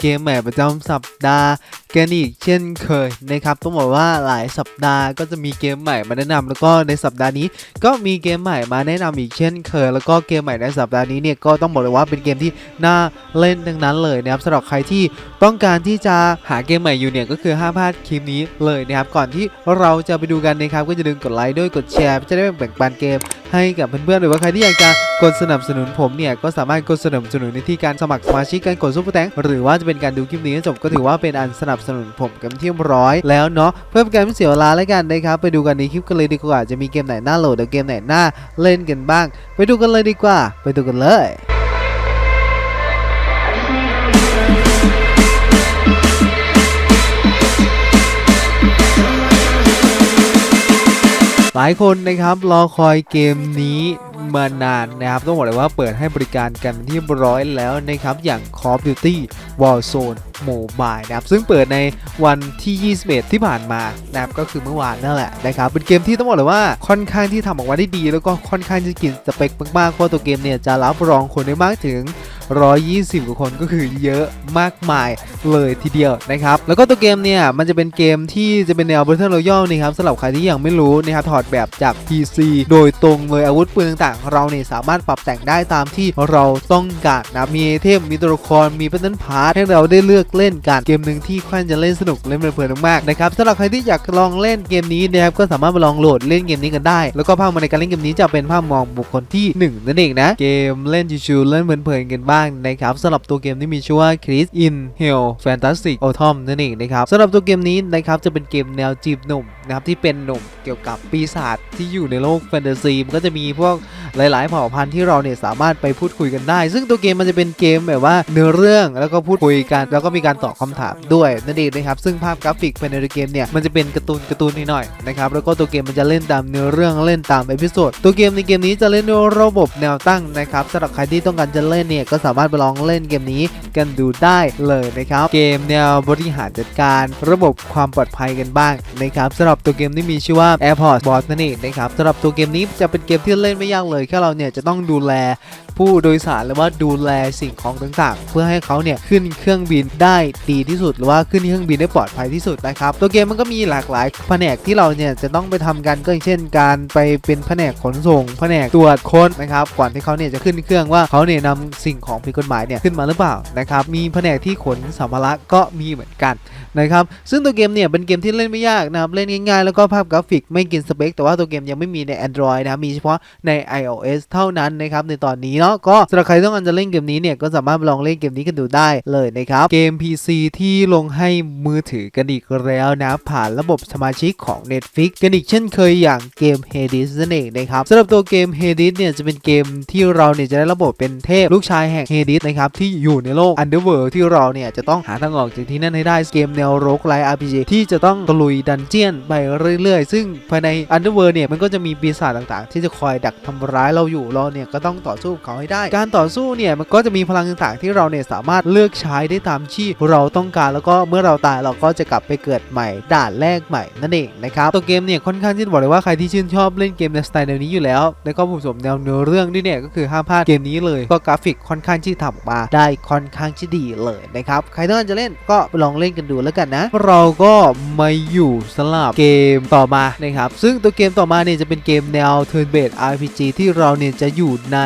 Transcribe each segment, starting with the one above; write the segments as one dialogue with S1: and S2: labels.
S1: เกมใหม่ประจำสัปดาห์กันอีกเช่นเคยนะครับต้องบอกว่าหลายสัปดาห์ก็จะมีเกมใหม่มาแนะนำแล้วก็ในสัปดาห์นี้ ก็มีเกมใหม่มาแนะนำอีกเช่นเคย แล้วก็เกมใหม่ในสัปดาห์นี้เนี่ยก็ต้องบอกเลยว่าเป็นเกมที่น่าเล่นทั้งนั้นเลยนะครับสำหรับใครที่ต้องการที่จะหาเกมใหม่อยู่เนี่ยก็คือห้ามพลาดคลิปนี้เลยนะครับก่อนที่เราจะไปดูกันนะครับก็จะลืมกดไลค์ด้วยกดแชร์จะได้แบ่งปันเกมให้กับเพื่อนๆหรือว่าใครที่อยากจะกดสนับสนุนผมเนี่ยก็สามารถกดสนับสนุนในที่การสมัครสมาชิกการกดซุปเปอร์แตงหรือว่าจะเป็นการดูคลิปนี้จบก็ถือว่าเป็นอันสนับสนุนผมกันที่ร้อยแล้วเนาะเพื่อเป็นการไม่เสียเวลาแล้วกันนะครับไปดูกันในคลิปกันเลยดีกว่าจะมีเกมไหนน่าโหลดหรือเกมไหนน่าเล่นกันบ้าง ไปดูกันเลยดีกว่า ไปดูกันเลย หลายคนนะครับรอคอยเกมนี้มานานนะครับต้องบอกเลยว่าเปิดให้บริการกันที่ร้อยแล้วนะครับอย่าง Call of Duty Warzone Mobile นะครับซึ่งเปิดในวันที่ 21 ที่ผ่านมานะครับก็คือเมื่อวานนั่นแหละนะครับเป็นเกมที่ต้องบอกเลยว่าค่อนข้างที่ทำออกมาได้ดี แล้วก็ค่อนข้างจะกินสเปคมากๆเพราะตัวเกมเนี่ยจะรับรองคนได้มากถึง 120กว่าคนก็คือเยอะมากมายเลยทีเดียวนะครับ แล้วก็ตัวเกมเนี่ยมันจะเป็นเกมที่จะเป็นแนว Battle Royale นะครับสำหรับใครที่ยังไม่รู้นะครับถอดแบบจาก PC โดยตรงเลยอาวุธปืนต่างๆ เราเนี่ยสามารถปรับแต่งได้ตามที่เราต้องการนะมีไอเทมมีตัวละครมี Pattern Part ให้เราได้เลือกเล่นกันเกมหนึ่งที่ค่อนจะเล่นสนุกเล่นเพลินมากๆนะครับสำหรับใครที่อยากลองเล่นเกมนี้นะครับก็สามารถมาลองโหลดเล่นเกมนี้กันได้ แล้วก็ภาพมาในการเล่นเกมนี้จะเป็นภาพมองบุคคลที่หนึ่งนั่นเองนะเกมเล่นชิวๆเล่นเพลินๆกันบ้างนะครับสำหรับตัวเกมที่มีชื่อว่า Chris in Hell Fantastic Autumn นั่นเองนะครับสำหรับตัวเกมนี้นะครับจะเป็นเกมแนวจีบหนุ่มนะครับที่เป็นหนุ่มเกี่ยวกับปีศาจที่อยู่ในโลกแฟนตาซีมันก็จะมีพวก หลาย ๆ เผ่าพันธุ์ที่เราเนี่ยสามารถไปพูดคุยกันได้ ซึ่งตัวเกมมันจะเป็นเกมแบบว่าเนื้อเรื่องแล้วก็พูดคุยกัน แล้วก็มีการตอบคำถามด้วยนั่นเองนะครับซึ่งภาพกราฟิกภายในเกมเนี่ยมันจะเป็นการ์ตูนการ์ตูนนิดหน่อยนะครับแล้วก็ตัวเกมมันจะเล่นตามเนื้อเรื่องเล่นตามเอพิโซดตัวเกมในเกมนี้จะเล่นด้วยระบบแนวตั้งนะครับสำหรับใครที่ต้องการจะเล่นเนี่ยก็สามารถไปลองเล่นเกมนี้กันดูได้เลยนะครับเกมแนวบริหารจัดการ ระบบความปลอดภัยกันบ้างนะครับสำหรับตัวเกมที่มีชื่อว่า Airport Boss นั่นเองนะครับสำหรับตัวเกมนี้จะเป็นเกมที่เล่นไม่ยากเลยแค่เราเนี่ยจะต้องดูแลผู้โดยสารหรือว่าดูแลสิ่งของต่างๆ เพื่อให้เขาเนี่ยขึ้นเครื่องบินได้ดีที่สุด หรือว่าขึ้นเครื่องบินได้ปลอดภัยที่สุดนะครับตัวเกมมันก็มีหลากหลายแผนกที่เราเนี่ยจะต้องไปทำกันก็อย่างเช่น การไปเป็นแผนกขนส่ง แผนกตรวจค้นนะครับก่อนที่เขาเนี่ยจะขึ้นเครื่องว่าเขาเนี่ยนำสิ่งของผิดกฎหมายเนี่ยขึ้นมาหรือเปล่านะครับมีแผนกที่ขนสัมภาระก็มีเหมือนกันนะครับซึ่งตัวเกมเนี่ยเป็นเกมที่เล่นไม่ยากนะครับเล่นง่ายๆ แล้วก็ภาพกราฟิกไม่กินสเปคแต่ว่าตัวเกมยังไม่มีใน Android นะมีเฉพาะใน iOS เท่านั้นนะครับในตอนนี้เนาะก็สำหรับใครต้องการจะเล่นเกมนี้เนี่ยก็สามารถลองเล่นเกมนี้กันดูได้เลยนะครับเกม PC ที่ลงให้มือถือกันอีกแล้วนะ ผ่านระบบสมาชิกของ Netflix กันอีกเช่นเคยอย่างเกม Hades นั่นเองนะครับสำหรับตัวเกม Hades เนี่ยจะเป็นเกมที่เราเนี่ยจะได้ระบบเป็นเทพลูกชายแห่ง Hades นะครับที่อยู่ในโลก Underworld ที่เราเนี่ยจะต้องหาทางออกจากที่นั่นให้ได้เกมแนวโรกไลท์ RPG ที่จะต้องตะลุยดันเจียนไปเรื่อยๆ ซึ่งภายใน Underworld เนี่ยมันก็จะมีปีศาจต่างๆ ที่จะคอยดักทำร้ายเราอยู่เราเนี่ยก็ต้องต่อสู้เขาให้ได้ การต่อสู้เนี่ยมันก็จะมีพลังต่างๆที่เราเนี่ยสามารถเลือกใช้ได้ตามที่เราต้องการแล้วก็เมื่อเราตายเราก็จะกลับไปเกิดใหม่ด่านแรกใหม่นั่นเองนะครับตัวเกมเนี่ยค่อนข้างที่จะบอกเลยว่าใครที่ชื่นชอบเล่นเกมในสไตล์แนวนี้อยู่แล้ว แล้วก็ผสมแนวเนื้อเรื่องด้วยเนี่ยก็คือห้ามพลาดเกมนี้เลยก็กราฟิกค่อนข้างที่ทำออกมาได้ค่อนข้างที่ดีเลยนะครับใครต้องการจะเล่นก็ไปลองเล่นกันดูแล้วกันนะ เราก็มาอยู่สลับเกมต่อมานะครับซึ่งตัวเกมต่อมาเนี่ยจะเป็นเกมแนว Turn Based RPG ที่เราเนี่ยจะอยู่ใน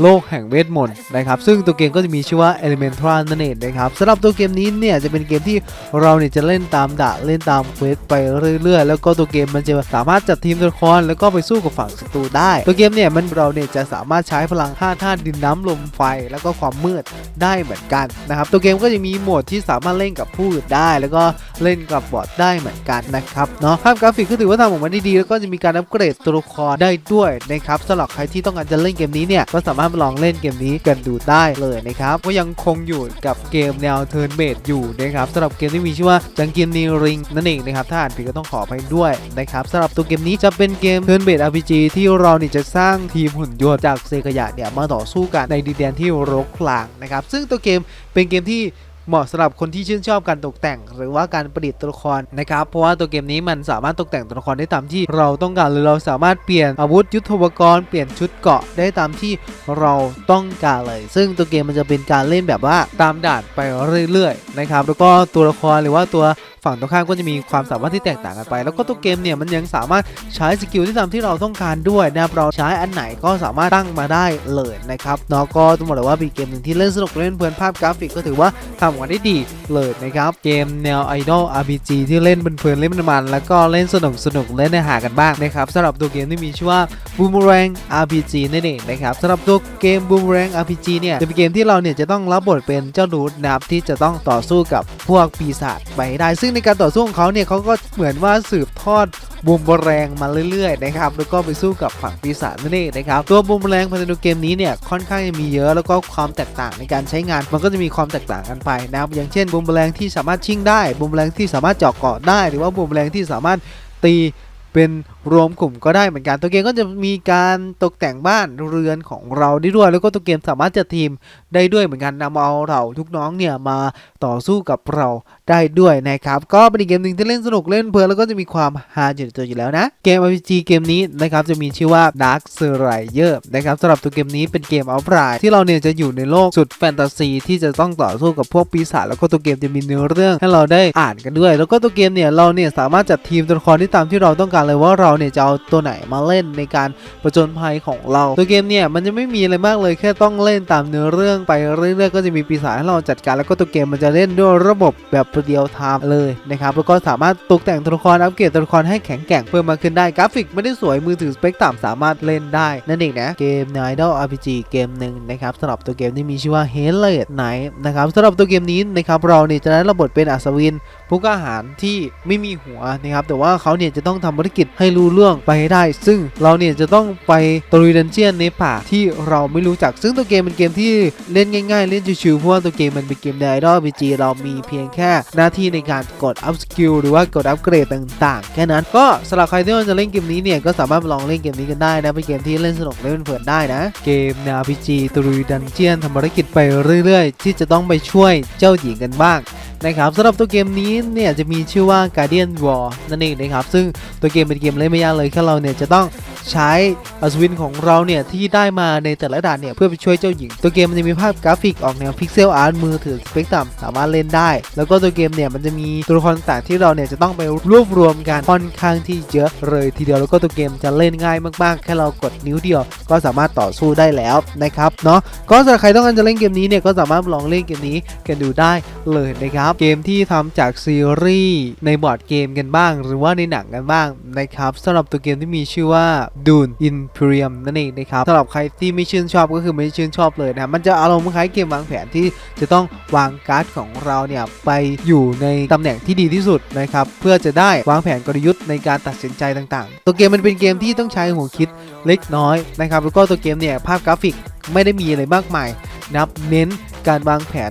S1: โลกแห่งเวทมนต์นะครับ ซึ่งตัวเกมก็จะมีชื่อว่า Elemental นั่นเองนะครับสำหรับตัวเกมนี้เนี่ยจะเป็นเกมที่เราเนี่ยจะเล่นตามด่านเล่นตามเควสไปเรื่อยๆ แล้วก็ตัวเกมมันจะสามารถจัดทีมตัวละครแล้วก็ไปสู้กับฝั่งศัตรูได้ ตัวเกมเนี่ยมันเราเนี่ยจะสามารถใช้พลัง5ธาตุดินน้ำลมไฟ แล้วก็ความมืดได้เหมือนกันนะครับตัวเกมก็จะมีโหมดที่สามารถเล่นกับผู้อื่นได้ แล้วก็เล่นกับบอทได้เหมือนกันนะครับเนาะภาพกราฟิกก็ถือว่าทำออกมาได้ดีแล้วก็จะมีการอัปเกรดตัวละครได้ด้วยนะครับสำหรับใครที่ต้องการจะเล่นเกมนี้เนี่ยก็สามารถมาลองเล่นเกมนี้กันดูได้เลยนะครับก็ยังคงอยู่กับเกมแนวเทิร์นเบดอยู่นะครับสำหรับเกมที่มีชื่อว่าจังกียนนีริงนั่นเองนะครับถ้าอ่านผิดก็ต้องขออภัยด้วยนะครับสำหรับตัวเกมนี้จะเป็นเกมเทิร์นเบด RPG ที่เราเนี่ยจะสร้างทีมหุ่นยนต์จากเซกยะเนี่ยมาต่อสู้กันในดินแดนที่รกคลางนะครับซึ่งตัวเกมเป็นเกมที่ เหมาะสำหรับคนที่ชื่นชอบการตกแต่ง หรือว่าการประดิษฐ์ตัวละครนะครับ เพราะว่าตัวเกมนี้มันสามารถตกแต่งตัวละครได้ตามที่เราต้องการหรือเราสามารถเปลี่ยนอาวุธยุทโธปกรณ์เปลี่ยนชุดเกราะได้ตามที่เราต้องการเลย ซึ่งตัวเกมมันจะเป็นการเล่นแบบว่าตามด่านไปเรื่อยๆนะครับแล้วก็ตัวละครหรือว่าตัว ฝั่งตรงข้ามก็จะมีความสามารถที่แตกต่างกันไป แล้วก็ตัวเกมเนี่ยมันยังสามารถใช้สกิลที่ตามที่เราต้องการด้วยนะครับเราใช้อันไหนก็สามารถตั้งมาได้เลยนะครับเนาะก็ต้องบอกเลยว่าเป็นเกมหนึ่งที่เล่นสนุกเล่นเพลินภาพกราฟิกก็ถือว่าทำออกมาได้ดีเลยนะครับเกมแนวไอดอล RPG ที่เล่นเพลินเล่นมันแล้วก็เล่นสนุกสนุกเล่นในหากันบ้างนะครับสำหรับตัวเกมที่มีชื่อว่า Boomerang RPG นั่นเองนะครับสำหรับตัวเกม Boomerang RPG เนี่ยจะเป็นเกมที่เราเนี่ยจะต้องรับบทเป็นเจ้าดูดนะครับที่จะต้องต่อสู้กับพวกปีศาจไปได้ซึ่งในการต่อสู้ของเขาเนี่ยเขาก็เหมือนว่าสืบทอดบูมบอแรงมาเรื่อยๆนะครับแล้วก็ไปสู้กับฝั่งปีศาจนั่นเองนะครับตัวบูมบอแรงภายในเกมนี้เนี่ยค่อนข้างจะมีเยอะแล้วก็ความแตกต่างในการใช้งาน มันก็จะมีความแตกต่างกันไปนะครับอย่างเช่นบูมบอแรงที่สามารถชิ่งได้บูมบอแรงที่สามารถเจาะเกาะได้ หรือว่าบูมบอแรงที่สามารถตีเป็นรวมกลุ่มก็ได้เหมือนกัน ตัวเกมก็จะมีการตกแต่งบ้านเรือนของเราได้ด้วย แล้วก็ตัวเกมสามารถจัดทีมได้ด้วยเหมือนกันนำเอาเราทุกน้องเนี่ยมาต่อสู้กับเราได้ด้วยนะครับ ก็เป็นอีกเกมหนึ่งที่เล่นสนุกเล่นเพลินแล้วก็จะมีความฮาอยู่ในตัวอยู่แล้วนะ เกม RPG เกมนี้นะครับจะมีชื่อว่า Dark s e r i e r นะครับสำหรับตัวเกมนี้เป็นเกมเอาพรายที่เราเนี่ยจะอยู่ในโลกสุดแฟนตาซีที่จะต้องต่อสู้กับพวกปีศาจแล้วก็ตัวเกมจะมีเนื้อเรื่องให้เราได้อ่านกันด้วย แล้วก็ตัวเกมเนี่ยเราเนี่ยสามารถจัดทีมตัวละครที่ตามที่เราต้องการเลยว่าเราเนี่ยจะเอาตัวไหนมาเล่นในการประจนภัยของเรา ตัวเกมเนี่ยมันจะไม่มีอะไรมากเลยแค่ต้องเล่นตามเนื้อเรื่องไปเรื่อยๆก็จะมีปีศาจให้เราจัดการแล้วก็ตัวเกมมันจะเล่นด้วยระบบแบบเดียวไทม์เลยนะครับแล้วก็สามารถตกแต่งตัวละครอัปเกรดตัวละครให้แข็งแกร่งเพิ่มมาขึ้นได้กราฟิกไม่ได้สวยมือถือสเปคต่ำสามารถเล่นได้นั่นเองนะเกม Idol RPG เกมหนึ่งนะครับสำหรับตัวเกมที่มีชื่อว่า h e l l e t Night นะครับสำหรับตัวเกมนี้นะครับเราเนี่ยจะได้รับบทเป็นอัศวินผู้กล้าหาญที่ไม่มีหัวนะครับแต่ว่าเขาเนี่ยจะต้องทำภารกิจให้รู้เรื่องไปให้ได้ ซึ่งเราเนี่ยจะต้องไปตรุยดันเจียนในป่าที่เราไม่รู้จัก ซึ่งตัวเกมเป็นเกมที่เล่นง่าย ๆ เล่นชิวๆเพราะว่าตัวเกมมันเป็นเกมใน Idol RPG เรามีเพียงแค่หน้าที่ในการกดอัพสกิลหรือว่ากดอัพเกรดต่าง ๆ แค่นั้นก็สำหรับใครที่ว่าจะเล่นเกมนี้เนี่ยก็สามารถลองเล่นเกมนี้กันได้นะเป็นเกมที่เล่นสนุกเล่นเพลินได้นะ เกมแนว RPG ตรุยดันเจียนทำภารกิจไปเรื่อย ๆ ที่จะต้องไปช่วยเจ้าหญิงกันบ้างนะครับสำหรับตัวเกมนี้เนี่ยจะมีชื่อว่า Guardian War นั่นเองนะครับซึ่งตัวเกมเป็นเกมเล่นไม่ยากเลยแค่เราเนี่ยจะต้อง ใช้อัศวินของเราเนี่ยที่ได้มาในแต่ละด่านเนี่ยเพื่อไปช่วยเจ้าหญิง ตัวเกมมันจะมีภาพกราฟิกออกแนวพิกเซลอาร์ตมือถือสเปกตรัมสามารถเล่นได้ แล้วก็ตัวเกมเนี่ยมันจะมีตัวละครต่างที่เราเนี่ยจะต้องไปรวบรวมกันค่อนข้างที่เยอะเลยทีเดียวแล้วก็ตัวเกมจะเล่นง่ายมากๆ แค่เรากดนิ้วเดียว ก็สามารถต่อสู้ได้แล้วนะครับเนาะก็สำหรับใครต้องการจะเล่นเกมนี้เนี่ยก็สามารถลองเล่นเกมนี้กันดูได้เลยนะครับเกมที่ทำจากซีรีส์ในบอร์ดเกมกันบ้าง หรือว่าในหนังกันบ้างนะครับสำหรับตัวเกมที่มีชื่อว่า Dune Imperium นั่นเองนะครับสำหรับใครที่ไม่ชื่นชอบก็คือไม่ชื่นชอบเลยนะมันจะอารมณ์คล้ายเกมวางแผนที่จะต้องวางการ์ดของเราเนี่ยไปอยู่ในตำแหน่งที่ดีที่สุดนะครับเพื่อจะได้วางแผนกลยุทธ์ในการตัดสินใจต่างๆ ตัวเกมมันเป็นเกมที่ต้องใช้หัวคิดเล็กน้อยนะครับแล้วก็ตัวเกมเนี่ยภาพกราฟิกไม่ได้มีอะไรมากมายนับเน้นการวางแผน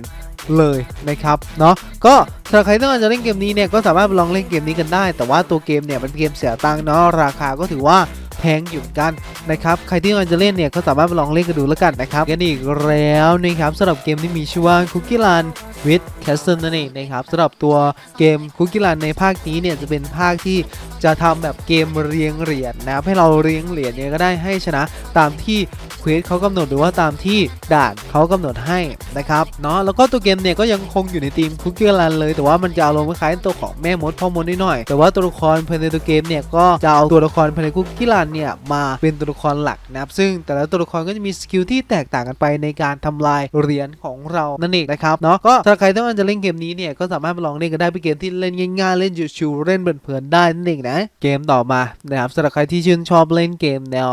S1: เลยนะครับเนาะก็สำหรับใครที่ต้องการจะเล่นเกมนี้เนี่ยก็สามารถไปลองเล่นเกมนี้กันได้ แต่ว่าตัวเกมเนี่ยมันเป็นเกมเสียตังค์เนาะราคาก็ถือว่า แพงอยู่กันนะครับใครที่ต้องการจะเล่นเนี่ยก็สามารถไปลองเล่นกันดูแล้วกันนะครับกันอีกแล้วนะครับสำหรับเกมที่มีชื่อว่า Cookie Run with Castle นั่นเองนะครับสำหรับตัวเกม Cookie Run ในภาคนี้เนี่ยจะเป็นภาคที่จะทำแบบเกมเรียงเหรียญนะครับให้เราเรียงเหรียญเนี่ยก็ได้ให้ชนะตามที่เควสเขากำหนดหรือว่าตามที่ด่านเขากำหนดให้นะครับเนาะแล้วก็ตัวเกมเนี่ยก็ยังคงอยู่ในทีมคุกกี้รันเลย แต่ว่ามันจะอารมณ์คล้ายตัวของแม่มดพ่อมดนิดหน่อยแต่ว่าตัวละครภายในตัวเกมเนี่ยก็จะเอาตัวละครภายในคุกกี้รันเนี่ยมาเป็นตัวละครหลักนะครับซึ่งแต่ละตัวละครก็จะมีสกิลที่แตกต่างกันไปในการทำลายเหรียญของเรานั่นเองนะครับเนาะก็ถ้าใครต้องการจะเล่นเกมนี้เนี่ยก็สามารถไปลองเล่นกันได้เป็นเกมที่เล่นง่ายๆเล่นชิวๆเล่นเพลินๆได้นั่นเองนะเกมต่อมานะครับสำหรับใครที่ชื่นชอบเล่นเกมแนว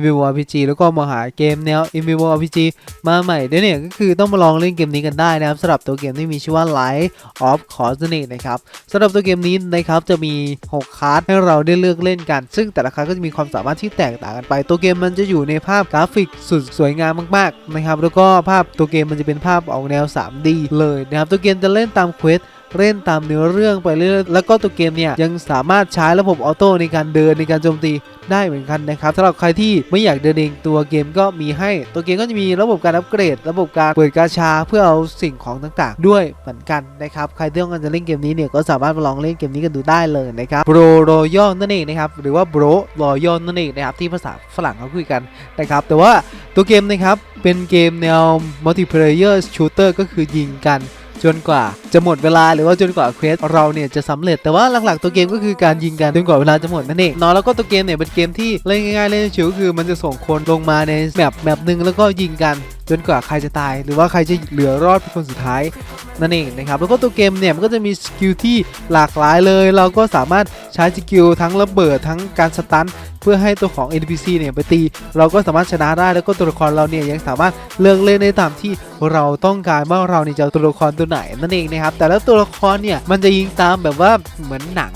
S1: MMORPG แล้วก็มาหาเกมแนว MMORPG มาใหม่ดี๋ยเนี่ยก็คือต้องมาลองเล่นเกมนี้กันได้นะครับสำหรับตัวเกมที่มีชื่อว่า Light of Cause นั่นเองนะครับสำหรับตัวเกมนี้นะครับจะมี 6 คาร์ดให้เราได้เลือกเล่นกัน ซึ่งแต่ละคาร์ดก็จะมีความความสามารถที่แตกต่างกันไป ตัวเกมมันจะอยู่ในภาพกราฟิกสุดสวยงามมากๆนะครับแล้วก็ภาพตัวเกมมันจะเป็นภาพออกแนว 3D เลยนะครับตัวเกมจะเล่นตามเควส เล่นตามเนื้อเรื่องไปเรื่อยๆแล้วก็ตัวเกมเนี่ยยังสามารถใช้ระบบออโต้ในการเดินในการโจมตีได้เหมือนกันนะครับสำหรับใครที่ไม่อยากเดินเองตัวเกมก็มีให้ ตัวเกมก็จะมีระบบการอัปเกรด ระบบการเปิดกาชาเพื่อเอาสิ่งของต่างๆ ด้วยเหมือนกันนะครับใครที่ต้องการจะเล่นเกมนี้เนี่ยก็สามารถมาลองเล่นเกมนี้กันดูได้เลยนะครับ Bro Royal นั่นเองนะครับหรือว่า Bro Royal นั่นเองนะครับที่ภาษาฝรั่งเขาคุยกันนะครับแต่ว่าตัวเกมนะครับเป็นเกมแนว multiplayer shooter ก็คือยิงกัน จนกว่าจะหมดเวลาหรือว่าจนกว่าเควสเราเนี่ยจะสำเร็จแต่ว่าหลักๆตัวเกมก็คือการยิงกันจนกว่าเวลาจะหมดนั่นเองเนาะแล้วก็ตัวเกมเนี่ยเป็นเกมที่เล่นง่ายๆเล่นชิวคือมันจะส่งคนลงมาในแมปแมปหนึ่งแล้วก็ยิงกันจนกว่าใครจะตาย หรือว่าใครจะเหลือรอดเป็นคนสุดท้ายนั่นเองนะครับแล้วก็ตัวเกมเนี่ยมันก็จะมีสกิลที่หลากหลายเลย เราก็สามารถใช้สกิลทั้งระเบิดทั้งการสตัน เพื่อให้ตัวของ NPC เนี่ยไปตี เราก็สามารถชนะได้แล้วก็ตัวละครเราเนี่ยยังสามารถเลือกเล่นได้ตามที่เราต้องการว่าเราเนี่ยจะตัวละครตัวไหนนั่นเองนะครับแต่ละตัวละครเนี่ยมันจะยิงตามแบบว่าเหมือนหนัง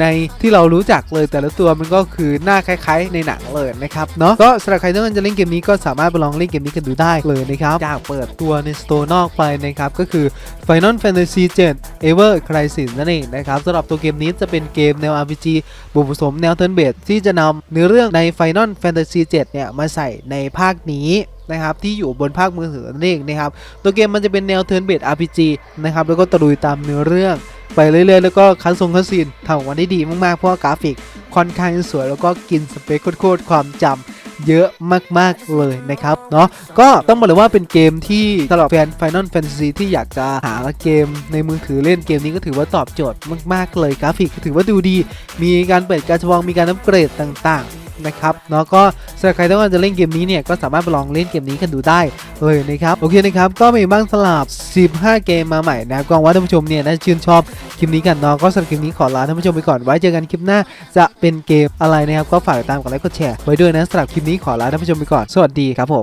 S1: ในที่เรารู้จักเลยแต่ละตัวมันก็คือหน้าคล้ายๆ ในหนังเลยนะครับเนาะก็สำหรับใครที่ต้องจะเล่นเกมนี้ก็สามารถไปลองเล่นเกมนี้กันดูได้เลยนะครับจากเปิดตัวในสโตร์นอกไปนะครับก็คือ Final Fantasy 7 Ever Crisis นั่นเองนะครับสำหรับตัวเกมนี้จะเป็นเกมแนว RPG บวกผสมแนวเทิร์นเบสที่จะนำเนื้อเรื่องใน Final Fantasy 7 เนี่ย มาใส่ในภาคนี้นะครับที่อยู่บนภาคมือถือนั่นเองนะครับตัวเกมมันจะเป็นแนวเทิร์นเบด RPG นะครับแล้วก็ตะลุยตามเนื้อเรื่องไปเรื่อยๆ แล้วก็คันทรงคันซีนทำออกมาได้ดีมากๆ เพราะว่ากราฟิกค่อนข้างสวยแล้วก็กินสเปคโคตรๆความจำ เยอะมากๆเลยนะครับเนาะก็ต้องบอกเลยว่าเป็นเกมที่สำหรับแฟน Final Fantasy ที่อยากจะหาเกมในมือถือเล่นเกมนี้ก็ถือว่าตอบโจทย์มาก ๆ เลยกราฟิกถือว่าดูดี มีการเปิดการชวองมีการอัปเกรดต่างๆนะครับเนาะก็สำหรับใครต้องการจะเล่นเกมนี้เนี่ยก็สามารถไปลองเล่นเกมนี้กันดูได้เลยนะครับโอเคนะครับก็มีบ้างสลับ 15 เกมมาใหม่นะครับก็หวังว่าท่านผู้ชมเนี่ยน่าจะชื่นชอบ คลิปนี้กันเนาะก็สำหรับคลิปนี้ขอลาท่านผู้ชมไปก่อนไว้เจอกันคลิปหน้าจะเป็นเกมอะไรนะครับก็ฝากติดตามกดไลค์กดแชร์ไว้ด้วยนะสำหรับคลิปนี้ขอลาท่านผู้ชมไปก่อนสวัสดีครับผม